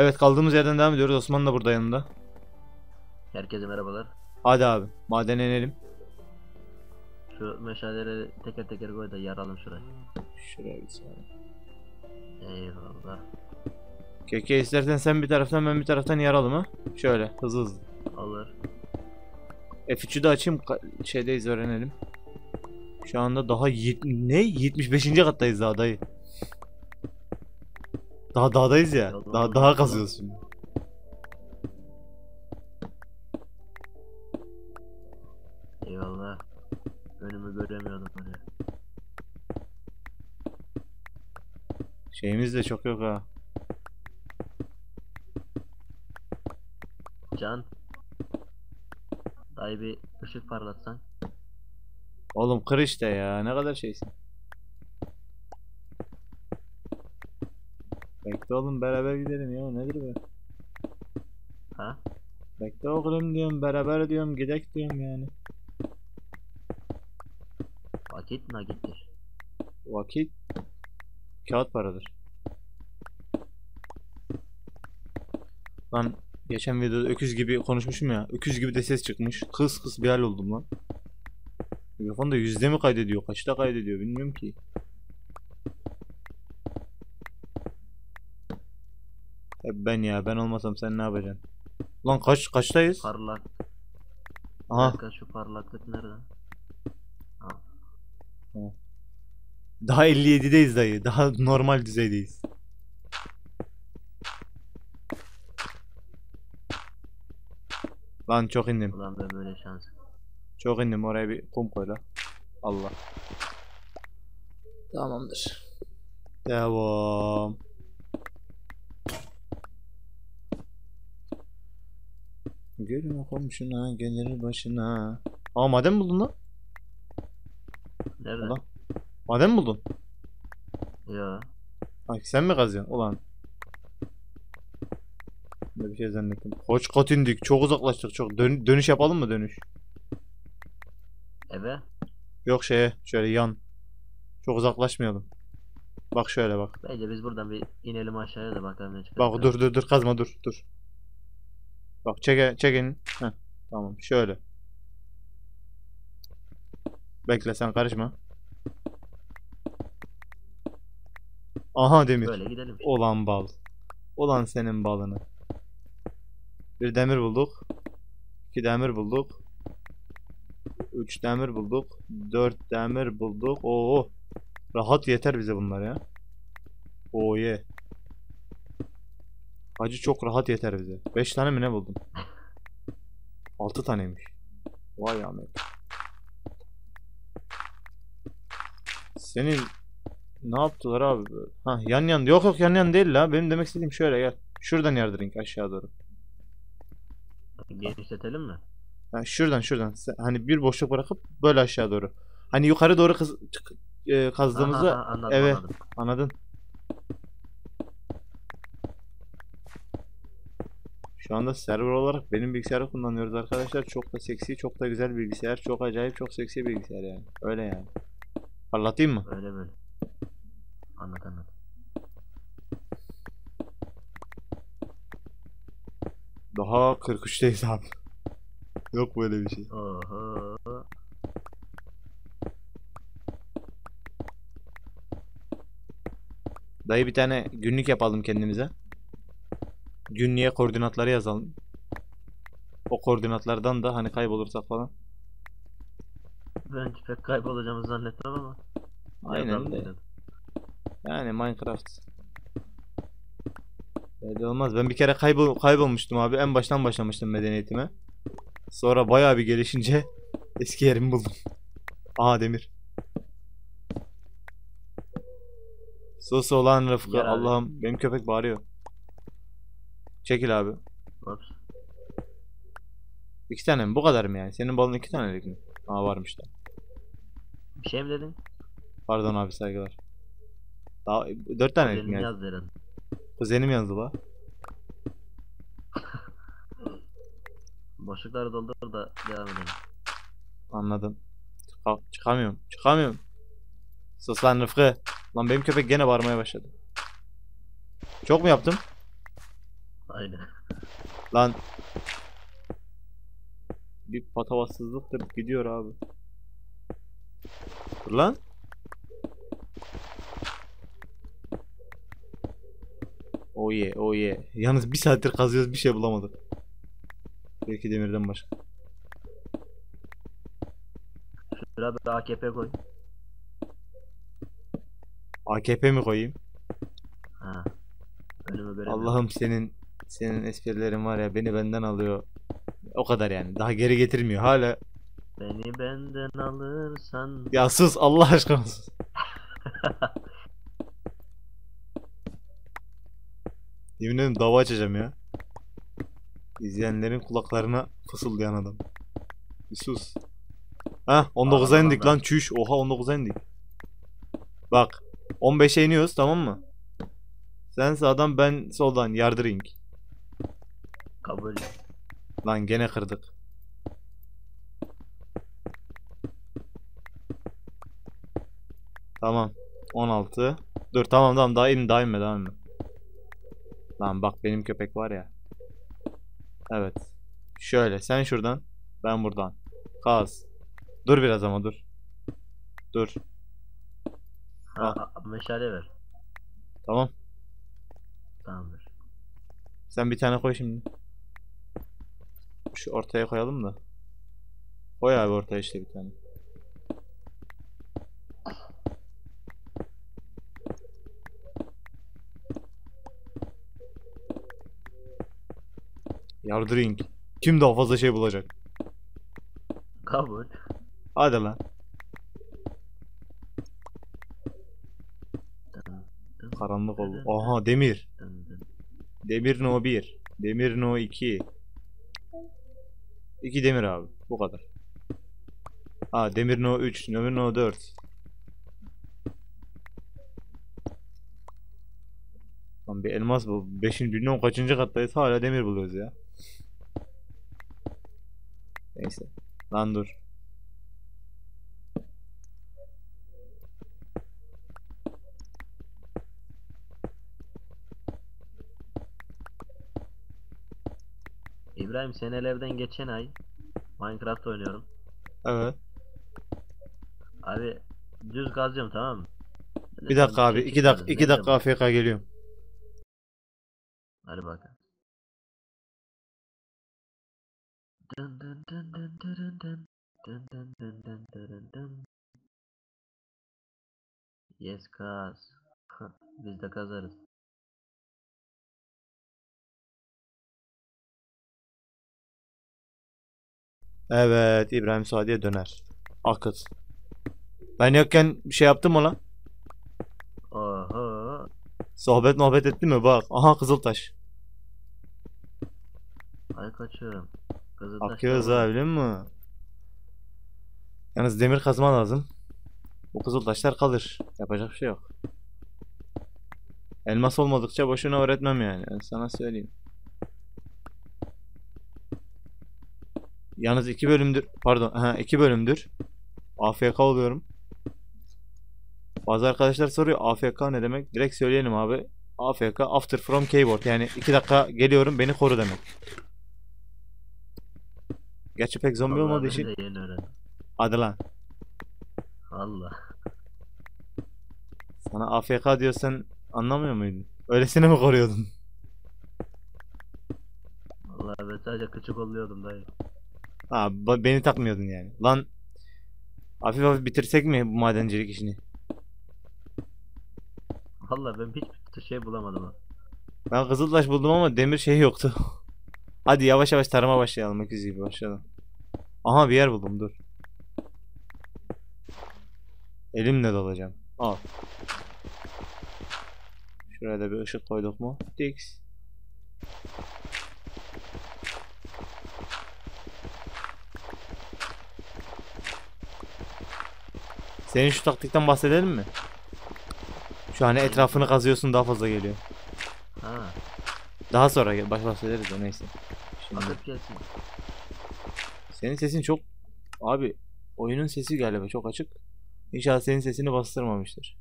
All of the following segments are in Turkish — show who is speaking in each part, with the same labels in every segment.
Speaker 1: Evet kaldığımız yerden devam ediyoruz. Osman da burada yanında.
Speaker 2: Herkese merhabalar.
Speaker 1: Hadi abi madene inelim.
Speaker 2: Şu meşaleleri teker teker koy da yaralım şurayı.
Speaker 1: Şuraya bir saniye.
Speaker 2: Eyvallah.
Speaker 1: Keke istersen sen bir taraftan ben bir taraftan yaralım ha. Şöyle hızlı hızlı.
Speaker 2: Olur.
Speaker 1: F3'ü de açayım şeydeyiz öğrenelim. Şu anda daha ne 75. kattayız daha dayı. Daha dağdayız ya. Daha daha kazıyoruz şimdi.
Speaker 2: Eyvallah. Önümü göremiyordum oraya.
Speaker 1: Şeyimiz de çok yok ha.
Speaker 2: Can. Dayı bir ışık parlatsan.
Speaker 1: Oğlum kır işte ya. Ne kadar şeysin. Bekle oğlum beraber gidelim ya. Nedir be?
Speaker 2: Ha?
Speaker 1: Bekle oğlum diyorum. Beraber diyorum. Gidek diyorum yani.
Speaker 2: Vakit nakittir.
Speaker 1: Vakit kağıt paradır. Lan geçen videoda öküz gibi konuşmuşum ya. Öküz gibi de ses çıkmış. Kıs kıs bir hal oldum lan. Mikrofon da yüzde mi kaydediyor? Kaçta kaydediyor bilmiyorum ki. Hep ben ya ben olmasam sen ne yapacaksın? Lan kaç kaçtayız?
Speaker 2: Parlak.
Speaker 1: Aha
Speaker 2: Dakika şu parlaklık nerede? Ha.
Speaker 1: daha 57'deyiz dayı. Daha normal düzeydeyiz. Lan çok indim.
Speaker 2: Ulan ben böyle şans.
Speaker 1: Çok indim oraya bir kum koy la. Allah. Tamamdır. Devam. Gülme komşuna gelir başına. Aa maden buldun lan?
Speaker 2: Nerede?
Speaker 1: Ulan. Maden buldun?
Speaker 2: Ya.
Speaker 1: Ay sen mi kazıyorsun? Ulan. De bir şey zannettim. Koç kot indik. Çok uzaklaştık çok. Dön- dönüş yapalım mı dönüş?
Speaker 2: Eve.
Speaker 1: Yok şeye şöyle yan. Çok uzaklaşmayalım. Bak şöyle bak.
Speaker 2: Bence biz buradan bir inelim aşağıya da bakalım ne çıkacak.
Speaker 1: Bak dur dur dur kazma dur dur. Bak çeke çekin. Heh, tamam şöyle. Bekle sen karışma. Aha demir.
Speaker 2: Böyle gidelim.
Speaker 1: Olan bal. Olan senin balını. Bir demir bulduk. İki demir bulduk. Üç demir bulduk. Dört demir bulduk. Oo. Rahat yeter bize bunlar ya. Oo ye. Hacı çok rahat yeter bize. Beş tane mi ne buldum? Altı taneymiş. Vay Ahmet. Senin ne yaptılar abi? Ha yan yan. Yok yok yan yan değil la. Benim demek istediğim şöyle gel. Şuradan yardırın aşağı doğru.
Speaker 2: Genişletelim mi?
Speaker 1: Ha, şuradan şuradan. Sen- hani bir boşluk bırakıp böyle aşağı doğru. Hani yukarı doğru çık- e, kazdığımızda
Speaker 2: Aha, aha, anladım,
Speaker 1: evet.
Speaker 2: anladım.
Speaker 1: anladın. Şu anda server olarak benim bilgisayarı kullanıyoruz arkadaşlar. Çok da seksi, çok da güzel bilgisayar. Çok acayip, çok seksi bilgisayar yani. Öyle yani. Parlatayım mı?
Speaker 2: Öyle böyle. Anlat anlat.
Speaker 1: Daha 43'teyiz abi. Yok böyle bir şey.
Speaker 2: Oho.
Speaker 1: Dayı bir tane günlük yapalım kendimize. Günlüğe koordinatları yazalım. O koordinatlardan da hani kaybolursak falan.
Speaker 2: Ben pek kaybolacağımızı zannetmem ama.
Speaker 1: Aynen de. Yani Minecraft. Öyle olmaz. Ben bir kere kaybol kaybolmuştum abi. En baştan başlamıştım medeniyetime. Sonra bayağı bir gelişince eski yerimi buldum. Aha demir. Sus olan Rıfkı. Allah'ım benim köpek bağırıyor. Çekil abi.
Speaker 2: Ops.
Speaker 1: İki tane mi? Bu kadar mı yani? Senin balın iki tanelik mi? Aa varmış da.
Speaker 2: Bir şey mi dedin?
Speaker 1: Pardon abi saygılar. Daha dört tanelik mi
Speaker 2: Benim
Speaker 1: yani?
Speaker 2: yaz derin.
Speaker 1: Kuzenim yazdı la.
Speaker 2: Boşlukları doldur da devam edelim.
Speaker 1: Anladım. Çıka- çıkamıyorum. Çıkamıyorum. Sus lan Rıfkı. Lan benim köpek gene bağırmaya başladı. Çok mu yaptım?
Speaker 2: Aynen.
Speaker 1: Lan. Bir patavatsızlıktır gidiyor abi. Dur lan. Oh yeah, oh yeah. Yalnız bir saattir kazıyoruz bir şey bulamadık. Belki demirden başka.
Speaker 2: Şuraya bir AKP koy.
Speaker 1: AKP mi koyayım?
Speaker 2: Ha.
Speaker 1: Allah'ım senin senin esprilerin var ya beni benden alıyor. O kadar yani. Daha geri getirmiyor. Hala
Speaker 2: Beni benden alırsan.
Speaker 1: ya sus Allah aşkına sus. Yemin ederim dava açacağım ya. İzleyenlerin kulaklarına fısıldayan adam. Bir sus. Hah 19'a
Speaker 2: Aa,
Speaker 1: indik
Speaker 2: ben-
Speaker 1: lan çüş. Oha 19'a indik. Bak 15'e iniyoruz tamam mı? Sen sağdan ben soldan yardırink.
Speaker 2: Kabul.
Speaker 1: Lan gene kırdık. Tamam. 16. Dur tamam tamam daha in daha inme daha inme. Lan bak benim köpek var ya. Evet. Şöyle sen şuradan ben buradan. Kaz. Dur biraz ama dur. Dur.
Speaker 2: Ha, meşale ver.
Speaker 1: Tamam.
Speaker 2: Tamamdır.
Speaker 1: Sen bir tane koy şimdi. Şu ortaya koyalım da. Koy abi ortaya işte bir tane. Yardırın. Kim daha fazla şey bulacak?
Speaker 2: Kabul.
Speaker 1: Hadi lan. Karanlık oldu. Aha demir. Demir no 1. Demir no 2. 2 demir abi. Bu kadar. Ha demir no 3. Demir no 4. Lan bir elmas bu. 5'in bilmem kaçıncı kattayız hala demir buluyoruz ya. Neyse. Lan dur.
Speaker 2: İbrahim senelerden geçen ay Minecraft oynuyorum.
Speaker 1: Evet.
Speaker 2: Abi düz kazacağım tamam mı?
Speaker 1: Bir dakika abi. 2 dakika 2 dakika AFK geliyorum.
Speaker 2: Hadi bakalım. Dın dın dın dın dın dın. Dın dın dın dın dın dın. Yes kaz. Biz de kazarız.
Speaker 1: Evet İbrahim Sadi'ye döner. Akıt. Ben yokken bir şey yaptın mı lan?
Speaker 2: Oho.
Speaker 1: Sohbet muhabbet etti mi? Bak. Aha Kızıltaş.
Speaker 2: Ay kaçıyorum. Kızıltaş
Speaker 1: Akıyoruz ha biliyor musun? Yalnız demir kazma lazım. Bu Kızıltaşlar kalır. Yapacak bir şey yok. Elmas olmadıkça boşuna öğretmem yani. Ben sana söyleyeyim. Yalnız iki bölümdür. Pardon. Ha iki bölümdür. AFK oluyorum. Bazı arkadaşlar soruyor AFK ne demek? Direkt söyleyelim abi. AFK after from keyboard. Yani iki dakika geliyorum beni koru demek. Gerçi pek zombi
Speaker 2: Vallahi
Speaker 1: olmadığı için. Hadi lan.
Speaker 2: Allah.
Speaker 1: Sana AFK diyorsan anlamıyor muydun? Öylesine mi koruyordun?
Speaker 2: Vallahi ben sadece küçük oluyordum dayı.
Speaker 1: Ha ba- beni takmıyordun yani. Lan hafif hafif bitirsek mi bu madencilik işini?
Speaker 2: Vallahi ben hiçbir şey bulamadım ha.
Speaker 1: Ben Kızıltaş buldum ama demir şey yoktu. Hadi yavaş yavaş tarıma başlayalım. Öküz gibi başlayalım. Aha bir yer buldum dur. Elimle dalacağım. Al. Şuraya da bir ışık koyduk mu? Dix. Senin şu taktikten bahsedelim mi? Şu hani etrafını kazıyorsun daha fazla geliyor.
Speaker 2: Ha.
Speaker 1: Daha sonra gel baş bahsederiz de neyse. Şimdi.
Speaker 2: Gelsin.
Speaker 1: Senin sesin çok... Abi oyunun sesi galiba çok açık. İnşallah senin sesini bastırmamıştır.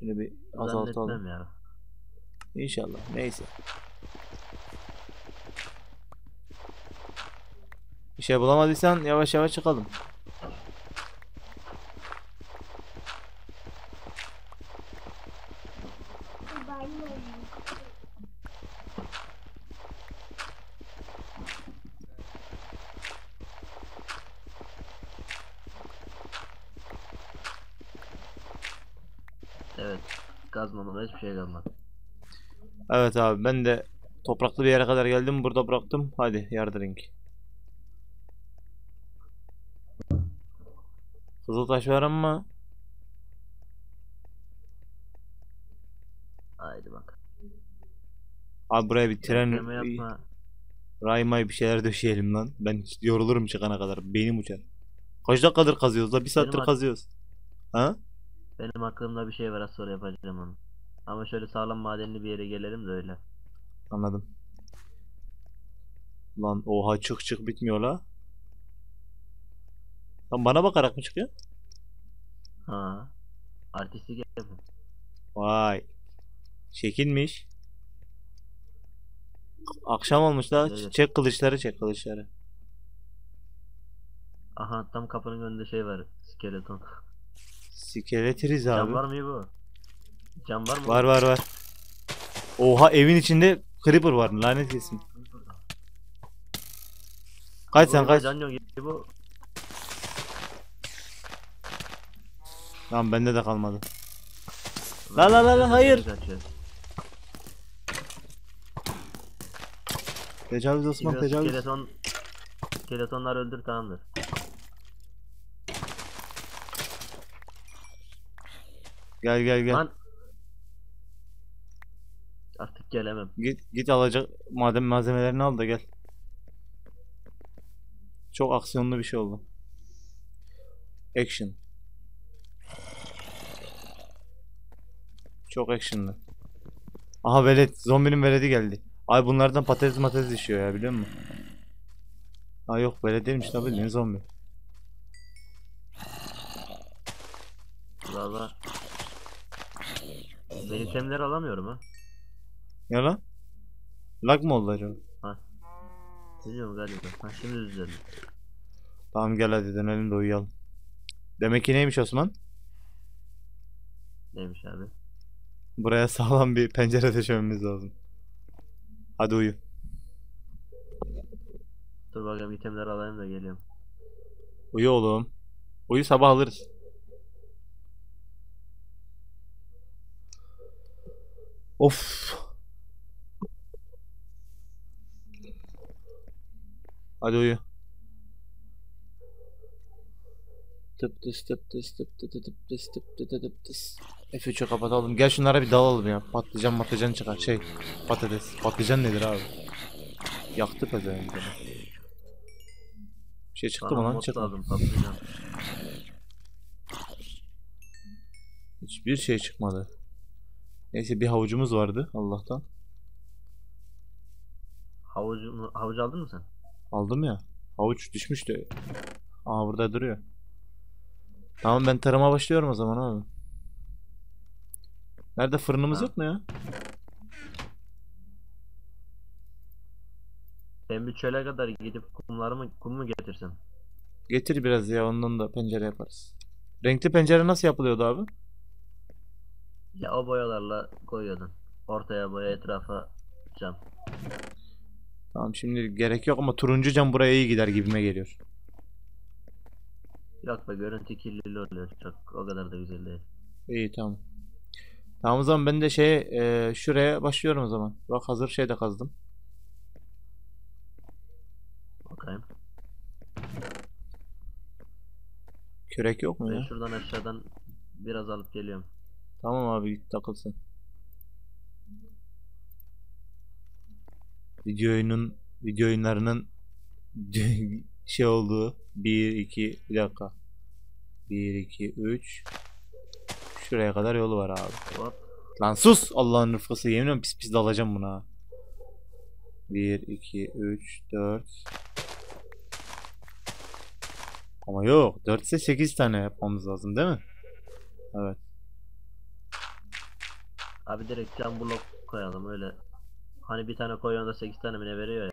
Speaker 1: Şunu bir azaltalım.
Speaker 2: Ya.
Speaker 1: İnşallah neyse. Bir şey bulamadıysan yavaş yavaş çıkalım.
Speaker 2: Evet. Kazmamada hiçbir şey kalmadı.
Speaker 1: Evet abi ben de topraklı bir yere kadar geldim. Burada bıraktım. Hadi yardırın ki. Kızıltaş var ama
Speaker 2: Haydi bak.
Speaker 1: abi buraya bir tren
Speaker 2: yapma.
Speaker 1: raymay bir şeyler döşeyelim lan. Ben yorulurum çıkana kadar. Beynim uçar. Kaç dakikadır kazıyoruz la? Bir saattir kazıyoruz. Ha?
Speaker 2: Benim aklımda bir şey var az sonra yapacağım onu. Ama şöyle sağlam madenli bir yere gelelim de öyle.
Speaker 1: Anladım. Lan oha çık çık bitmiyor la. Lan bana bakarak mı çıkıyor?
Speaker 2: Ha. Artistik yapın.
Speaker 1: Vay. Şekilmiş. Akşam olmuş la.
Speaker 2: Evet.
Speaker 1: Çek kılıçları çek kılıçları.
Speaker 2: Aha tam kapının önünde şey var. Skeleton.
Speaker 1: Skeletiriz
Speaker 2: Cam
Speaker 1: abi.
Speaker 2: var mı bu? Cam var mı?
Speaker 1: Var var var. Oha evin içinde creeper var lanet yesin. Kaç sen kaç.
Speaker 2: Can yok gibi bu.
Speaker 1: Tamam bende de kalmadı. La la la la, hayır. Tecavüz Osman tecavüz.
Speaker 2: Skeleton Skeletonlar öldür tamamdır.
Speaker 1: Gel gel gel.
Speaker 2: Lan Artık gelemem.
Speaker 1: Git git alacak madem malzemelerini al da gel. Çok aksiyonlu bir şey oldu. Action. Çok actionlı. Aha velet. Zombinin veledi geldi. Ay bunlardan patates matates düşüyor ya biliyor musun? Ha yok velet değilmiş tabii bildiğin zombi.
Speaker 2: Ben itemleri alamıyorum ha.
Speaker 1: Ya lan? Lag mı oldu acaba?
Speaker 2: Biliyorum galiba. Ha şimdi düzeldi.
Speaker 1: Tamam gel hadi dönelim de uyuyalım. Demek ki neymiş Osman?
Speaker 2: Neymiş abi?
Speaker 1: Buraya sağlam bir pencere döşememiz lazım. Hadi uyu.
Speaker 2: Dur bakayım itemleri alayım da geliyorum.
Speaker 1: Uyu oğlum. Uyu sabah alırız. Of. Hadi uyu. Tıp tıs tıp tıs tıp tıp tıp tıs tıp tıp tıp tıs. F3'ü kapatalım. Gel şunlara bir dalalım ya. Patlıcan patlıcan çıkar. Şey patates. Patlıcan nedir abi? Yaktı pezevenk beni. Bir şey çıktı mı lan?
Speaker 2: lazım patlıcan.
Speaker 1: Hiçbir şey çıkmadı. Neyse bir havucumuz vardı Allah'tan.
Speaker 2: Havucu, havucu aldın mı sen?
Speaker 1: Aldım ya. Havuç düşmüştü. Aa burada duruyor. Tamam ben tarıma başlıyorum o zaman abi. Nerede fırınımız
Speaker 2: Ha.
Speaker 1: yok mu ya?
Speaker 2: Ben bir çöle kadar gidip kumlarımı kum mu getirsem?
Speaker 1: Getir biraz ya ondan da pencere yaparız. Renkli pencere nasıl yapılıyordu abi?
Speaker 2: Ya o boyalarla koyuyordun. Ortaya boya etrafa cam.
Speaker 1: Tamam şimdi gerek yok ama turuncu cam buraya iyi gider gibime geliyor.
Speaker 2: Yok be görüntü kirliliği oluyor çok o kadar da güzel değil.
Speaker 1: İyi tamam. Tamam o zaman ben de şey e, şuraya başlıyorum o zaman. Bak hazır şey de kazdım.
Speaker 2: Bakayım.
Speaker 1: Kürek yok mu
Speaker 2: Ben
Speaker 1: ya?
Speaker 2: şuradan aşağıdan biraz alıp geliyorum.
Speaker 1: Tamam abi git takılsın. Video oyunun video oyunlarının şey olduğu 1 2 bir dakika. 1 2 3 Şuraya kadar yolu var abi. Lan sus Allah'ın rıfkısı yemin ediyorum pis pis dalacağım buna. 1 2 3 4 Ama yok 4 ise 8 tane yapmamız lazım değil mi? Evet.
Speaker 2: Abi direkt cam blok koyalım öyle. Hani bir tane koyuyorsun da 8 tane mi veriyor ya.